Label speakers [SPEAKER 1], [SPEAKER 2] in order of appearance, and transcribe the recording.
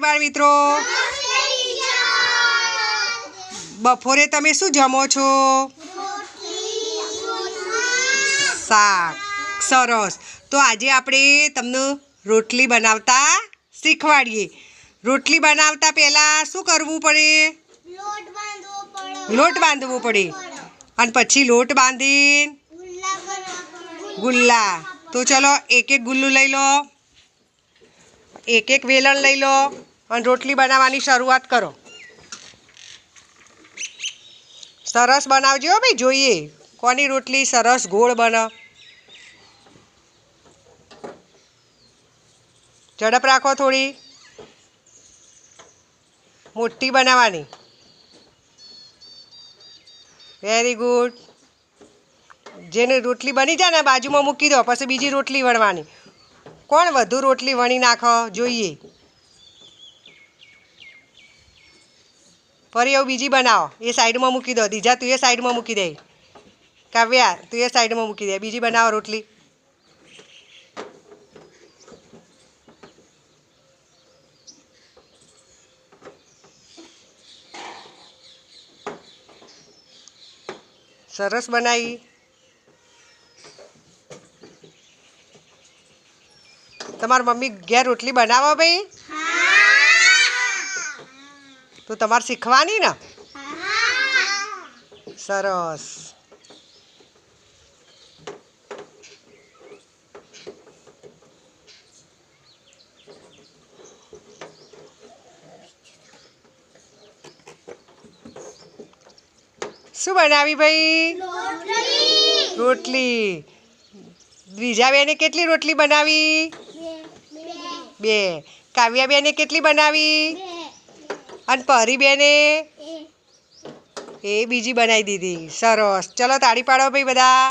[SPEAKER 1] બાળ મિત્રો. બપોરે તમે શું જમો છો? શાક. સરસ. તો આજે આપણે તમને રોટલી બનાવતા શીખવાડીએ. રોટલી બનાવતા પહેલાં શું કરવું પડે? લોટ બાંધવો પડે. અને પછી લોટ બાંધીને ગુલ્લા. તો ચલો એક એક ગુલ્લું લઈ લો. એક એક વેલણ લઈ લો. અને રોટલી બનાવવાની શરૂઆત કરો. સરસ બનાવજો ભાઈ, જોઈએ. કોની રોટલી સરસ ગોળ બને. ઝડપ રાખો થોડી. મોટી બનાવવાની. વેરી ગુડ જેને રોટલી બની જાય ને, બાજુમાં મૂકી દો, પછી બીજી રોટલી વણવાની. કોણ વધુ રોટલી વણી નાખો? જોઈએ. ફરી એવું બીજી બનાવો. એ સાઈડમાં મૂકી દો. દીજા, તું એ સાઈડમાં મૂકી દે. કાવ્યા, તું એ સાઈડમાં મૂકી દે. બીજી બનાવો રોટલી. સરસ બનાવી. તમારી મમ્મી ઘેર રોટલી બનાવો ભાઈ. તો તમારે શીખવાની ને? સરસ. શું બનાવી ભાઈ? રોટલી. બીજા બેને કેટલી રોટલી બનાવી? બે. કાવ્યા બેને કેટલી બનાવી? અને પરી બેને એ બીજી બનાવી દીધી. સરસ. ચલો તાળી પાડો ભાઈ બધા.